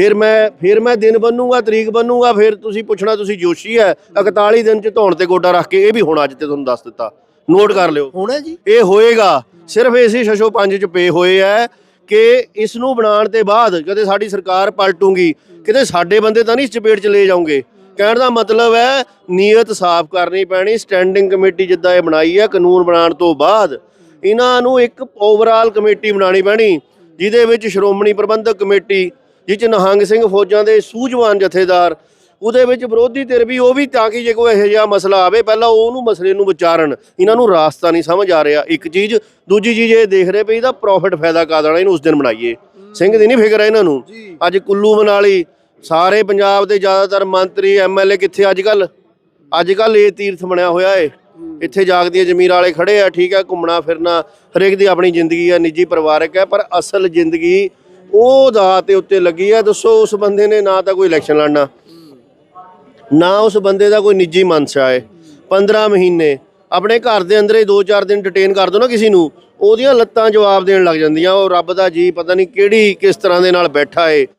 ਫਿਰ ਮੈਂ ਫਿਰ ਮੈਂ ਦਿਨ ਬੰਨੂਗਾ ਤਰੀਕ ਬੰਨੂਗਾ ਫਿਰ ਤੁਸੀਂ ਪੁੱਛਣਾ ਤੁਸੀਂ ਜੋਸ਼ੀ ਹੈ 41 ਦਿਨ ਚ ਧੌਣ ਤੇ ਗੋਡਾ ਰੱਖ ਕੇ ਇਹ ਵੀ ਹੁਣ ਅੱਜ ਤੇ ਤੁਹਾਨੂੰ ਦੱਸ ਦਿੱਤਾ। ਨੋਟ ਕਰ ਲਿਓ। ਹੋਣਾ ਜੀ। ਇਹ ਹੋਏਗਾ। ਸਿਰਫ ਇਸੇ ਸ਼ਸ਼ੋ ਪੰਜ ਚ ਪੇ ਹੋਏ ਐ ਕਿ ਇਸ ਨੂੰ ਬਣਾਉਣ ਤੇ ਬਾਅਦ ਕਦੇ ਸਾਡੀ ਸਰਕਾਰ ਪਲਟੂਗੀ ਕਿਤੇ ਸਾਡੇ ਬੰਦੇ ਤਾਂ ਨਹੀਂ ਇਸ ਚਪੇਟ ਚ ਲੈ ਜਾਓਗੇ ਕਹਿਣ ਦਾ ਮਤਲਬ ਹੈ ਨੀਅਤ ਸਾਫ਼ ਕਰਨੀ ਪੈਣੀ ਸਟੈਂਡਿੰਗ ਕਮੇਟੀ ਜਿੱਦਾਂ ਇਹ ਬਣਾਈ ਹੈ ਕਾਨੂੰਨ ਬਣਾਉਣ ਤੋਂ ਬਾਅਦ ਇਹਨਾਂ ਨੂੰ ਇੱਕ ਓਵਰਆਲ ਕਮੇਟੀ ਬਣਾਉਣੀ ਪੈਣੀ ਜਿਹਦੇ ਵਿੱਚ ਸ਼੍ਰੋਮਣੀ ਪ੍ਰਬੰਧਕ ਕਮੇਟੀ ਜਿਹ ਚ ਨਿਹੰਗ ਸਿੰਘ ਫੌਜਾਂ ਦੇ ਸੂਝਵਾਨ ਜਥੇਦਾਰ। ਉਹਦੇ ਵਿੱਚ ਵਿਰੋਧੀ ਧਿਰ ਵੀ ਉਹ ਵੀ ਤਾਂ ਕਿ ਜੇ ਕੋਈ ਇਹੋ ਜਿਹਾ ਮਸਲਾ ਆਵੇ ਪਹਿਲਾਂ ਉਹਨੂੰ ਮਸਲੇ ਨੂੰ ਵਿਚਾਰਨ। ਇਹਨਾਂ ਨੂੰ ਰਾਸਤਾ ਨਹੀਂ ਸਮਝ ਆ ਰਿਹਾ। ਇੱਕ ਚੀਜ਼ ਦੂਜੀ ਚੀਜ਼ ਇਹ ਦੇਖ ਰਹੇ ਪਈ ਇਹਦਾ ਪ੍ਰੋਫਿਟ ਫਾਇਦਾ ਕਾ ਦੇਣਾ ਇਹਨੂੰ ਉਸ ਦਿਨ ਬਣਾਈਏ। ਸਿੰਘ ਦੀ ਨਹੀਂ ਫਿਕਰ ਹੈ ਇਹਨਾਂ ਨੂੰ। ਅੱਜ ਕੁੱਲੂ ਮਨਾਲੀ ਸਾਰੇ ਪੰਜਾਬ ਦੇ ਜ਼ਿਆਦਾਤਰ ਮੰਤਰੀ ਐਮਐਲਏ ਕਿੱਥੇ ਅੱਜ ਕੱਲ ਅੱਜ ਕੱਲ ਇਹ ਤੀਰਥ ਬਣਿਆ ਹੋਇਆ ਏ। ਇੱਥੇ ਜਾਗਦੀਆਂ ਜ਼ਮੀਰ ਵਾਲੇ ਖੜੇ ਆ ਠੀਕ ਹੈ ਘੁੰਮਣਾ ਫਿਰਨਾ ਹਰੇਕ ਦੀ ਆਪਣੀ ਜ਼ਿੰਦਗੀ ਹੈ ਨਿੱਜੀ ਪਰਿਵਾਰਕ ਹੈ ਪਰ ਅਸਲ ਜ਼ਿੰਦਗੀ ਉਹ ਦਾ ਤੇ ਉੱਤੇ ਲੱਗੀ ਹੈ ਦੱਸੋ ਉਸ ਬੰਦੇ ਨੇ ਨਾ ਤਾਂ ਕੋਈ ਇਲੈਕਸ਼ਨ ਲੜਨਾ, ਨਾ ਉਸ ਬੰਦੇ ਦਾ ਕੋਈ ਨਿੱਜੀ ਮਨਸ਼ਾ ਹੈ 15 ਮਹੀਨੇ, ਆਪਣੇ ਘਰ ਦੇ ਅੰਦਰ ਹੀ 2-4 ਦਿਨ ਡਿਟੇਨ ਕਰ ਦੋ ਨਾ ਕਿਸੇ ਨੂੰ, ਉਹਦੀਆਂ ਲੱਤਾਂ ਜਵਾਬ ਦੇਣ ਲੱਗ ਜਾਂਦੀਆਂ, ਉਹ ਰੱਬ ਦਾ ਜੀ ਪਤਾ ਨਹੀਂ ਕਿਹੜੀ ਕਿਸ ਤਰ੍ਹਾਂ ਦੇ ਨਾਲ ਬੈਠਾ ਏ।